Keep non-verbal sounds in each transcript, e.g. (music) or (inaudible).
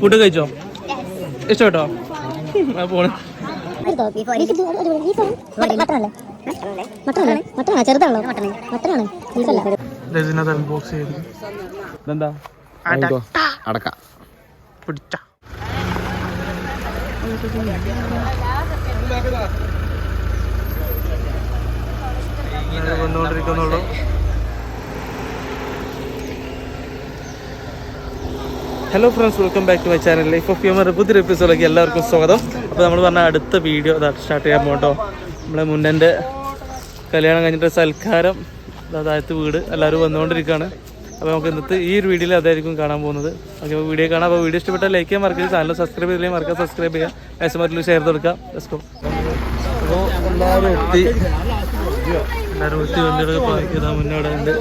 Food കഴിച്ചോ? ഇഷ്ടപ്പെട്ടോ? പോണ്. അടക്ക. പിടിച്ച. വന്നുകൊണ്ടിരിക്കുന്നുള്ളൂ. Hello friends welcome back to my channel life of humour പുതിയൊരു എപ്പിസോഡിലേക്ക് എല്ലാവർക്കും സ്വാഗതം. അപ്പോൾ നമ്മൾ പറഞ്ഞ അടുത്ത വീഡിയോ സ്റ്റാർട്ട് ചെയ്യാൻ പോകട്ടോ നമ്മളെ മുന്നന്റെ കല്യാണം കഴിഞ്ഞിട്ട് സൽക്കാരം അതായത് വീട് എല്ലാവരും വന്നുകൊണ്ടിരിക്കുകയാണ്. അപ്പോൾ നമുക്ക് ഇന്നത്തെ ഈ ഒരു വീഡിയോയിൽ അതായിരിക്കും കാണാൻ പോകുന്നത്. ഓക്കെ അപ്പോൾ വീഡിയോ കാണാം. അപ്പോൾ വീഡിയോ ഇഷ്ടപ്പെട്ടാൽ ലൈക്ക് ചെയ്യാൻ മറക്കരുത്. ചാനൽ സബ്സ്ക്രൈബ് ചെയ്തില്ലെങ്കിൽ മറക്കുക സബ്സ്ക്രൈബ് ചെയ്യുക മാക്സിമത്തിൽ ഷെയർ കൊടുക്കാം. ലെസ്കോ അപ്പോൾ എല്ലാവരും എത്തി എല്ലാവരും എത്തി വണ്ടികളൊക്കെ പാക്ക് ചെയ്താൽ മുന്നോട്ട് ഉണ്ട്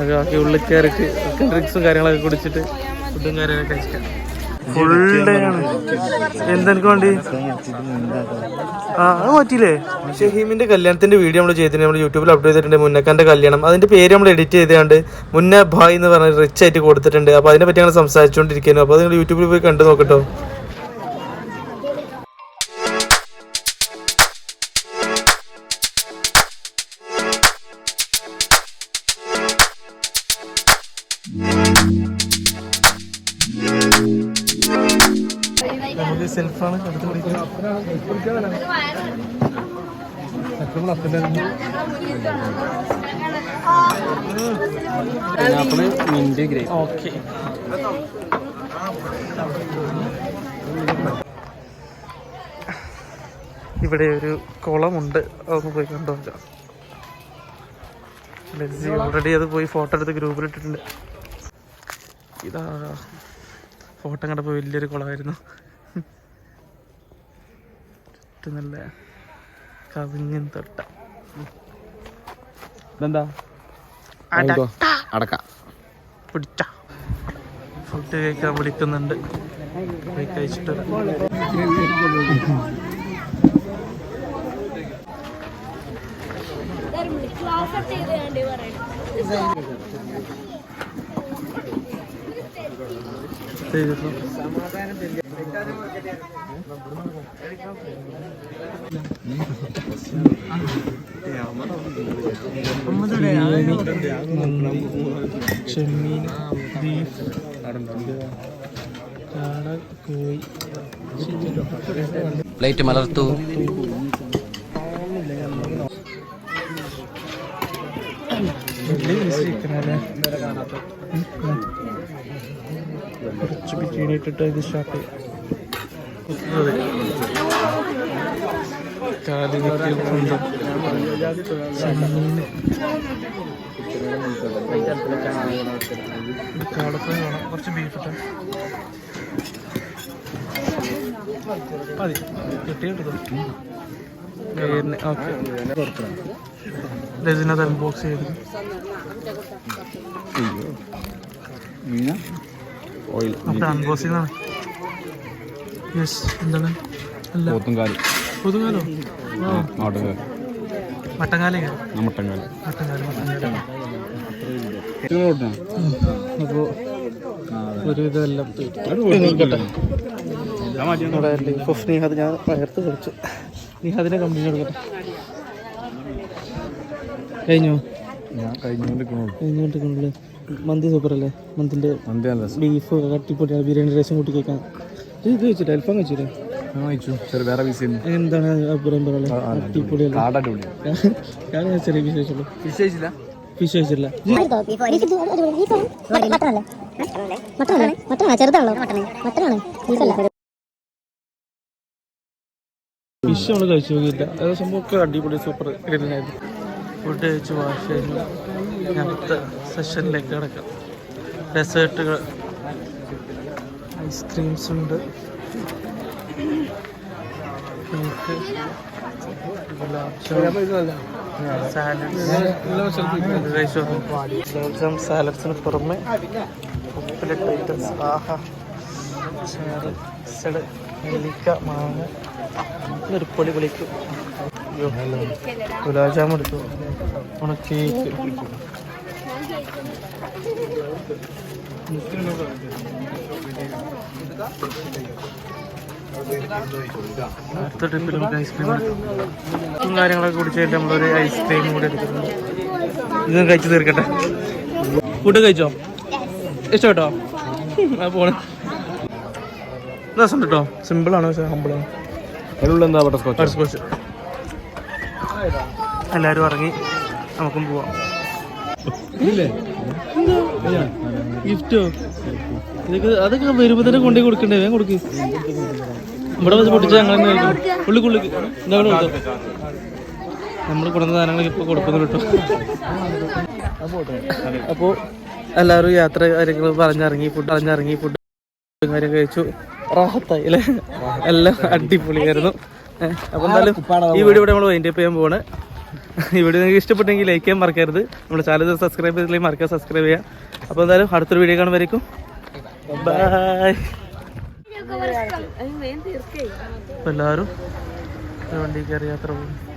ഒക്കെ ബാക്കി ഉള്ളിൽ കയറിയിട്ട് ഡ്രിങ്ക്സും കാര്യങ്ങളൊക്കെ കുടിച്ചിട്ട് ഫുഡും കാര്യങ്ങളൊക്കെ കഴിക്കാം ഫുൾ ഡേ ആണ്. ആ അത് ഷഹീമിന്റെ കല്യാണത്തിന്റെ വീഡിയോ നമ്മൾ ചെയ്തിട്ടുണ്ട്. നമ്മൾ യൂട്യൂബിൽ അപ്ലോഡ് ചെയ്തിട്ടുണ്ട് മുന്നക്കാന്റെ കല്യാണം. അതിന്റെ പേര് നമ്മൾ എഡിറ്റ് ചെയ്തുകൊണ്ട് മുന്ന ഭായ് എന്ന് പറഞ്ഞ റിച്ച് ആയിട്ട് കൊടുത്തിട്ടുണ്ട്. അപ്പൊ അതിനെ പറ്റി ഞങ്ങൾ സംസാരിച്ചുകൊണ്ടിരിക്കുന്നു അപ്പൊ നിങ്ങൾ യൂട്യൂബിൽ പോയി കണ്ടു നോക്കട്ടോ സെൽഫാണ് മിന്റ് ഗ്രേ ഓക്കെ. ഇവിടെ ഒരു കുളമുണ്ട്. അതൊന്ന് പോയി കണ്ടു നോക്കാം ലസ്സി ഓൾറെഡി അത് പോയി ഫോട്ടോ എടുത്ത് ഗ്രൂപ്പിൽ ഇട്ടിട്ടുണ്ട്. ഇതാ ഫോട്ടോ കണ്ടപ്പോൾ വലിയൊരു കുളമായിരുന്നു. ചുറ്റും നല്ല കവിഞ്ഞ തൊട്ട. ഇതെന്താ? അടക്ക. പിടിച്ച. ഫുഡ് കഴിക്കാൻ വിളിക്കുന്നുണ്ട്. പോയി കഴിച്ചിട്ട് വരാം. ചെമ്മീൻ ബീഫ് കാട കോഴി പ്ലേറ്റ് മലർത്തു. കുറച്ച് ബിരിയാണി ഇട്ടിട്ട് ഇത് സ്റ്റാർട്ട് ചെയ്യാം. ചെമ്മീന് വേണം കുറച്ച് ബീഫ് ഇട്ടാ മതി കിട്ടിയിട്ടോ ഓക്കെ അൺബോക്സ് ചെയ്ത് നമ്മുടെ അൺബോക്സിംഗ് ആണ്. യെസ് എന്താണ്? അല്ല. പോത്തുംകാലി. പോത്തുംകാലോ? നാട്ടുകാലി മട്ടങ്കാലേ മട്ടങ്കാലം മട്ടങ്കാലം കൊടുക്കണം അപ്പോൾ ഒരു ഇതെല്ലാം നിഹാദ് ഞാൻ പകർത്ത് കളിച്ചു നിഹാദിനെ കമ്പനി കൊടുക്കട്ടെ. കഴിഞ്ഞോ? ഞാൻ മന്തി സൂപ്പർ അല്ലേ മന്തിന്റെ ബീഫ് കട്ടിപ്പൊട്ടിയാണ് ബിരിയാണി റൈസും കൂട്ടി കേൾക്കാൻ ഇത് കഴിച്ചിട്ട് അൽഫാം കഴിച്ചിട്ട് വേറെ എന്താണ് അഭിപ്രായം പറയാനുള്ളത് അടിപൊളിയല്ലേ? ഞാൻ ചെറിയ പീസ് കഴിച്ചുള്ളൂ ഫിഷ് കഴിച്ചില്ല ഫിഷ് കഴിച്ചില്ല ഫിഷ് നമ്മൾ കഴിച്ചു നോക്കിയില്ല. അത് സംഭവമൊക്കെ അടിപൊളി സൂപ്പർ ഗ്രില്ലായിരുന്നു ഫുഡ് കഴിച്ച് വാഷ് കഴിഞ്ഞു അടുത്ത സെഷനിലേക്ക് കിടക്കാം. ഡെസേർട്ടുകൾ ഐസ്ക്രീംസ് ഉണ്ട് സാലഡ്സിന് പുറമെ ഉപ്പിലിട്ട ഐറ്റംസ് ആഹാ. നെല്ലിക്ക മാങ്ങ. ഒരു പൊടി പൊളിക്കും ഗുലാബ് ജാമുൻ എടുത്തു. ഉണ കേക്ക് അടുത്ത ട്രിപ്പിൽ നമുക്ക് ഐസ്ക്രീം കാര്യങ്ങളൊക്കെ കുടിച്ചിട്ട് നമ്മളൊരു ഐസ്ക്രീം കൂടി എടുക്കുന്നു ഇതും കഴിച്ചു തീർക്കട്ടെ. ഫുഡ് കഴിച്ചോ? ഇഷ്ടപ്പെട്ടോ? ആ പോണേ. രസമുണ്ട്? കേട്ടോ സിമ്പിളാണ് പക്ഷേ ഹമ്പിളാണ് അതിലുള്ള എന്താ ബട്ടർ സ്കോച്ച് ബട്ടർസ്കോച്ച് എല്ലാവരും ഇറങ്ങി നമുക്കും പോവാം. ഗിഫ്റ്റോ? ഇതൊക്കെ അതൊക്കെ വരുമ്പോ തന്നെ കൊണ്ടേ കൊടുക്കണ്ടേ? വേഗം കൊടുക്ക്. ഇവിടെ വെച്ച് പൊട്ടിച്ച് ഞങ്ങൾ തന്നെ കഴിക്കും ഉള്ളിക്ക് ഉള്ളിക്ക് എന്താ കൊടുത്തോ? നമ്മൾ കൊടുക്കുന്ന സാധനങ്ങളൊക്കെ ഇപ്പൊ കൊടുക്കുന്നു കേട്ടോ. അപ്പോൾ എല്ലാവരും യാത്ര കാര്യങ്ങൾ പറഞ്ഞിറങ്ങി ഫുഡ് പറഞ്ഞിറങ്ങി ഫുഡ് കാര്യം കഴിച്ചു. റാഹത്തായി അല്ലേ? എല്ലാം അടിപൊളിയായിരുന്നു. അപ്പൊ എന്തായാലും ഈ വീഡിയോ ഇവിടെ നമ്മൾ വൈൻഡപ്പ് ചെയ്യാൻ പോവാണ്. (laughs) വീഡിയോ നിങ്ങൾക്ക് ഇഷ്ടപ്പെട്ടെങ്കിൽ ലൈക്ക് ചെയ്യാൻ മറക്കരുത്. നമ്മുടെ ചാനൽ സബ്സ്ക്രൈബ് ചെയ്തില്ലെങ്കിൽ മറക്കാൻ സബ്സ്ക്രൈബ് ചെയ്യാം. അപ്പോൾ എന്തായാലും അടുത്തൊരു വീഡിയോ കാണുമായിരിക്കും ബൈ എല്ലാവരും വണ്ടി കയറി യാത്ര പോകും.